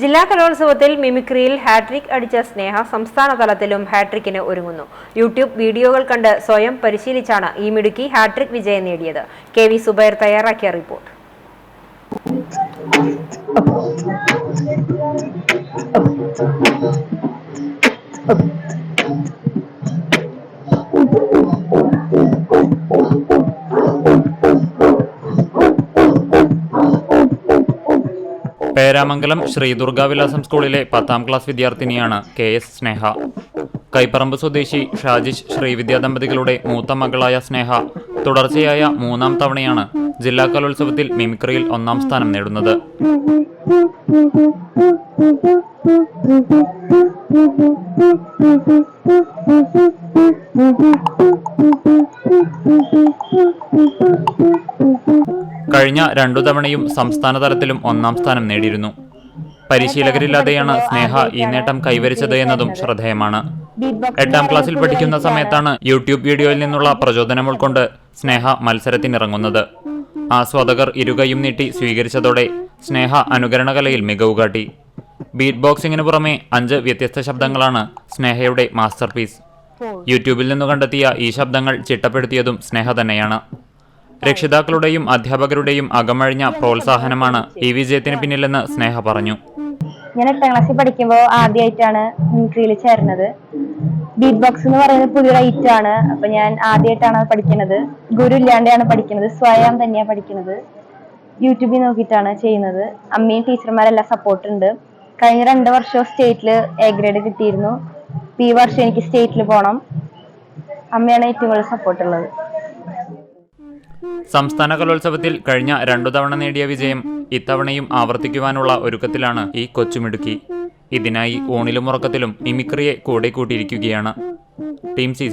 ജില്ലാ കലോത്സവത്തിൽ മിമിക്രിയിൽ ഹാട്രിക് അടിച്ച സ്നേഹ സംസ്ഥാന തലത്തിലും ഹാട്രിക്കിന് ഒരുങ്ങുന്നു. യൂട്യൂബ് വീഡിയോകൾ കണ്ട് സ്വയം പരിശീലിച്ചാണ് ഈ മിടുക്കി ഹാട്രിക് വിജയം നേടിയത്. കെ വി സുബൈർ തയ്യാറാക്കിയ റിപ്പോർട്ട്. പേരാമംഗലം ശ്രീ ദുർഗാവിലാസം സ്കൂളിലെ പത്താം ക്ലാസ് വിദ്യാർത്ഥിനിയാണ് കെ എസ് സ്നേഹ. കൈപ്പറമ്പ് സ്വദേശി ഷാജിഷ് ശ്രീവിദ്യാ ദമ്പതികളുടെ മൂത്ത മകളായ സ്നേഹ തുടർച്ചയായ മൂന്നാം തവണയാണ് ജില്ലാ കലോത്സവത്തിൽ മിമിക്രിയിൽ ഒന്നാം സ്ഥാനം നേടുന്നത്. കഴിഞ്ഞ രണ്ടു തവണയും സംസ്ഥാന തലത്തിലും ഒന്നാം സ്ഥാനം നേടിയിരുന്നു. പരിശീലകരില്ലാതെയാണ് സ്നേഹ ഈ നേട്ടം കൈവരിച്ചത് എന്നതും ശ്രദ്ധേയമാണ്. എട്ടാം ക്ലാസ്സിൽ പഠിക്കുന്ന സമയത്താണ് യൂട്യൂബ് വീഡിയോയിൽ നിന്നുള്ള പ്രചോദനം ഉൾക്കൊണ്ട് സ്നേഹ മത്സരത്തിനിറങ്ങുന്നത്. ആസ്വാദകർ ഇരുകയും നീട്ടി സ്വീകരിച്ചതോടെ സ്നേഹ അനുകരണകലയിൽ മികവ് കാട്ടി. ബീറ്റ് ബോക്സിങ്ങിന് പുറമെ അഞ്ച് വ്യത്യസ്ത ശബ്ദങ്ങളാണ് സ്നേഹയുടെ മാസ്റ്റർ പീസ് യൂട്യൂബിൽ നിന്ന് കണ്ടെത്തിയ ഈ ശബ്ദങ്ങൾ ചിട്ടപ്പെടുത്തിയതും സ്നേഹ തന്നെയാണ്. രക്ഷിതാക്കളുടെയും അധ്യാപകരുടെയും അകമഴിഞ്ഞ പ്രോത്സാഹനമാണ് ഈ വിജയത്തിന് പിന്നിലെന്ന് സ്നേഹ പറഞ്ഞു. ഞാൻ എട്ടാം ക്ലാസ്സിൽ പഠിക്കുമ്പോൾ ആദ്യമായിട്ടാണ് മിമിക്രിയിൽ ചേർന്നത്. ബീറ്റ് ബോക്സ് എന്ന് പറയുന്നത് പുതിയൊരു ഐറ്റം ആണ്. അപ്പൊ ഞാൻ ആദ്യമായിട്ടാണ് പഠിക്കുന്നത്. ഗുരു ഇല്ലാണ്ടാണ് പഠിക്കുന്നത്. സ്വയം തന്നെയാണ് പഠിക്കുന്നത്. യൂട്യൂബിൽ നോക്കിയിട്ടാണ് ചെയ്യുന്നത്. അമ്മയും ടീച്ചർമാരെല്ലാം സപ്പോർട്ട് ഉണ്ട്. കഴിഞ്ഞ രണ്ട് വർഷം സ്റ്റേറ്റിൽ എ ഗ്രേഡ് കിട്ടിയിരുന്നു. ഈ വർഷം എനിക്ക് സ്റ്റേറ്റിൽ പോകണം അമ്മയാണ് ഏറ്റവും കൂടുതൽ സപ്പോർട്ട് ഉള്ളത്. സംസ്ഥാന കലോത്സവത്തിൽ കഴിഞ്ഞ രണ്ടു തവണ നേടിയ വിജയം ഇത്തവണയും ആവർത്തിക്കുവാനുള്ള ഒരുക്കത്തിലാണ് ഈ കൊച്ചുമിടുക്കി. ഇതിനായി ഊണിലും ഉറക്കത്തിലും മിമിക്രിയെ കൂടെ കൂട്ടിയിരിക്കുകയാണ്. Team C